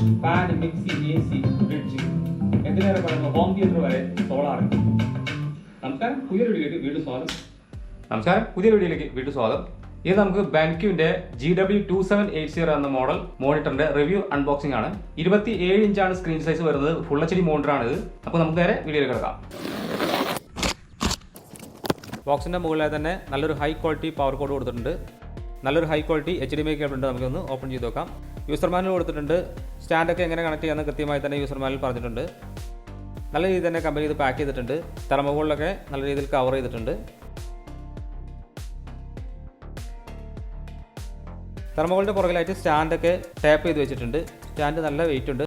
Fan mixie A C fridge എന്തിനേറെ പറയുന്നു home theatre വരെ സോളാർ നമസ്കാരം. പുതിയ വീഡിയോയിലേക്ക് വീണ്ടും സ്വാഗതം. നമസ്കാരം. പുതിയ വീഡിയോയിലേക്ക് സ്വാഗതം. ഇത് നമുക്ക് ബാൻക്യുവിന്റെ G W two seven eight zero എന്ന മോഡൽ മോണിറ്ററിന്റെ റിവ്യൂ അൺബോക്സിംഗ് ആണ്. ഇരുപത്തി ഏഴ് ഇഞ്ചാണ് സ്ക്രീൻ സൈസ് വരുന്നത്. ഫുൾ എച്ച് ഡി മോണിറ്റർ ആണ് ഇത്. അപ്പോൾ നമുക്ക് നേരെ വീഡിയോയിൽ കിടക്കാം. ബോക്സിന്റെ മുകളിലായി തന്നെ നല്ലൊരു ഹൈ ക്വാളിറ്റി പവർ കോഡ് കൊടുത്തിട്ടുണ്ട്. നല്ലൊരു high quality H D I ഉണ്ട്. നമുക്കൊന്ന് ഓപ്പൺ ചെയ്ത് നോക്കാം. യൂസർ മാനുവൽ കൊടുത്തിട്ടുണ്ട്. സ്റ്റാൻഡൊക്കെ എങ്ങനെ കണക്ട് ചെയ്യാമെന്ന് കൃത്യമായി തന്നെ യൂസർ മാനുവൽ പറഞ്ഞിട്ടുണ്ട്. നല്ല രീതിയിൽ തന്നെ കമ്പനി ഇത് പാക്ക് ചെയ്തിട്ടുണ്ട്. തെർമോകോളിലൊക്കെ നല്ല രീതിയിൽ കവർ ചെയ്തിട്ടുണ്ട്. തെർമോകോളിന്റെ പുറകിലായിട്ട് സ്റ്റാൻഡൊക്കെ ടാപ്പ് ചെയ്ത് വെച്ചിട്ടുണ്ട്. സ്റ്റാൻഡ് നല്ല വെയിറ്റ് ഉണ്ട്.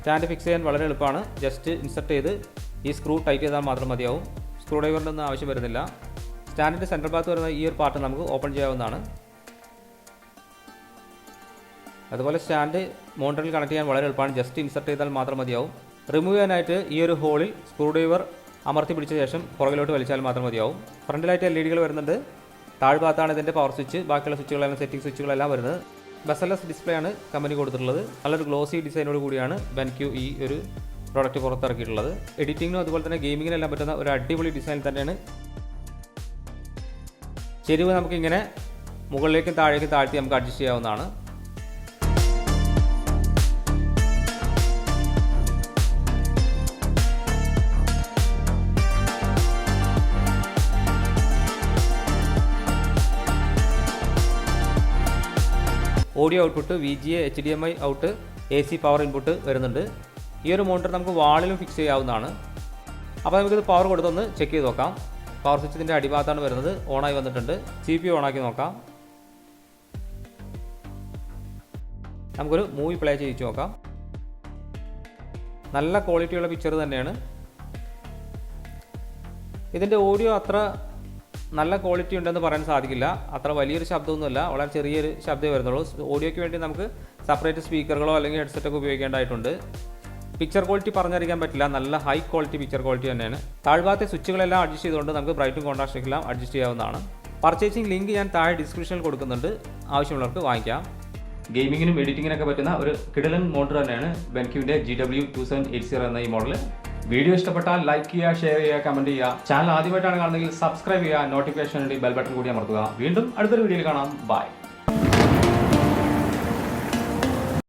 സ്റ്റാൻഡ് ഫിക്സ് ചെയ്യാൻ വളരെ എളുപ്പമാണ്. ജസ്റ്റ് ഇൻസർട്ട് ചെയ്ത് ഈ സ്ക്രൂ ടൈറ്റ് ചെയ്താൽ മാത്രം മതിയാവും. സ്ക്രൂ ആവശ്യം വരുന്നില്ല. സ്റ്റാൻഡിന്റെ സെൻട്രൽ ഭാഗത്ത് വരുന്ന ഈ ഒരു പാർട്ട് നമുക്ക് ഓപ്പൺ ചെയ്യാവുന്നതാണ്. അതുപോലെ സ്റ്റാൻഡ് മോണ്ടറിൽ കണക്ട് ചെയ്യാൻ വളരെ എളുപ്പമാണ്. ജസ്റ്റ് ഇൻസർട്ട് ചെയ്താൽ മാത്രം മതിയാവും. റിമൂവ് ചെയ്യാനായിട്ട് ഈ ഒരു ഹോളിൽ സ്ക്രൂ ഡ്രൈവർ അമർത്തി പിടിച്ച ശേഷം പുറകിലോട്ട് വലിച്ചാൽ മാത്രം മതിയാവും. ഫ്രണ്ടിലായിട്ട് എൽ ഇ ഡികൾ വരുന്നുണ്ട്. താഴ്ഭാഗത്താണ് ഇതിന്റെ പവർ സ്വിച്ച്. ബാക്കിയുള്ള സ്വിച്ചുകളെല്ലാം സെറ്റിംഗ് സ്വിച്ചുകളെല്ലാം വരുന്നത്. ബസലസ് ഡിസ്പ്ലേ ആണ് കമ്പനി കൊടുത്തിട്ടുള്ളത്. നല്ലൊരു ഗ്ലോസി ഡിസൈനോട് കൂടിയാണ് ബെൻക്യു ഈ ഒരു പ്രോഡക്റ്റ് പുറത്തിറക്കിയിട്ടുള്ളത്. എഡിറ്റിങ്ങിനും അതുപോലെ തന്നെ ഗെയിമിങ്ങിനും എല്ലാം പറ്റുന്ന ഒരു അടിപൊളി ഡിസൈൻ തന്നെയാണ്. ചെരുവ് നമുക്കിങ്ങനെ മുകളിലേക്കും താഴേക്കും താഴ്ത്തി നമുക്ക് അഡ്ജസ്റ്റ് ചെയ്യാവുന്നതാണ്. Audio output V G A H D M I out A C power input വരുന്നുണ്ട്. ഈ ഒരു മോണിറ്റർ നമുക്ക് വാളിലും ഫിക്സ് ചെയ്യാവുന്നതാണ്. അപ്പോൾ നമുക്കിത് പവർ കൊടുത്തൊന്ന് ചെക്ക് ചെയ്ത് നോക്കാം. പവർ സ്വിച്ച് ഇതിന്റെ അടിഭാഗത്താണ് വരുന്നത്. ഓണായി വന്നിട്ടുണ്ട്. സി പി ഓണാക്കി നോക്കാം. നമുക്കൊരു മൂവി പ്ലേ ചെയ്യിച്ച് നോക്കാം. നല്ല ക്വാളിറ്റിയുള്ള പിക്ചർ തന്നെയാണ്. ഇതിന്റെ ഓഡിയോ അത്ര നല്ല ക്വാളിറ്റി ഉണ്ടെന്ന് പറയാൻ സാധിക്കില്ല. അത്ര വലിയൊരു ശബ്ദമൊന്നുമല്ല. വളരെ ചെറിയൊരു ശബ്ദമേ വരുന്നുള്ളൂ. ഓഡിയോയ്ക്ക് വേണ്ടി നമുക്ക് സെപ്പറേറ്റ് സ്പീക്കറുകളോ അല്ലെങ്കിൽ ഹെഡ്സെറ്റൊക്കെ ഉപയോഗിക്കേണ്ടതായിട്ടുണ്ട്. പിക്ചർ ക്വാളിറ്റി പറഞ്ഞറിയിക്കാൻ പറ്റില്ല. നല്ല ഹൈ ക്വാളിറ്റി പിക്ചർ ക്വാളിറ്റി തന്നെയാണ്. താഴ്ഭാഗത്തെ സ്വിച്ചുകളെല്ലാം അഡ്ജസ്റ്റ് ചെയ്തുകൊണ്ട് നമുക്ക് ബ്രൈറ്റും എല്ലാം അഡ്ജസ്റ്റ് ചെയ്യാവുന്നതാണ്. പർച്ചേസിംഗ് ലിങ്ക് ഞാൻ താഴെ ഡിസ്ക്രിപ്ഷനിൽ കൊടുക്കുന്നുണ്ട്. ആവശ്യമുള്ളവർക്ക് വാങ്ങിക്കാം. ഗെയിമിങ്ങിനും എഡിറ്റിങ്ങിനൊക്കെ പറ്റുന്ന ഒരു കിടലൻ മോട്ടർ തന്നെയാണ് ബെൻക്യൂവിന്റെ G W two seven eight zero എന്ന ഈ മോഡൽ വീഡിയോ ഇഷ്ടപ്പെട്ടാൽ ലൈക്ക് ചെയ്യുക ഷെയർ ചെയ്യുക കമന്റ് ചെയ്യുക. ചാനൽ ആദ്യമായിട്ടാണ് കാണുന്നതെങ്കിൽ സബ്സ്ക്രൈബ് ചെയ്യുക നോട്ടിഫിക്കേഷൻ ബെൽ ബട്ടൺ കൂടി അമർത്തുക. വീണ്ടും അടുത്തൊരു വീഡിയോയിൽ കാണാം. ബൈ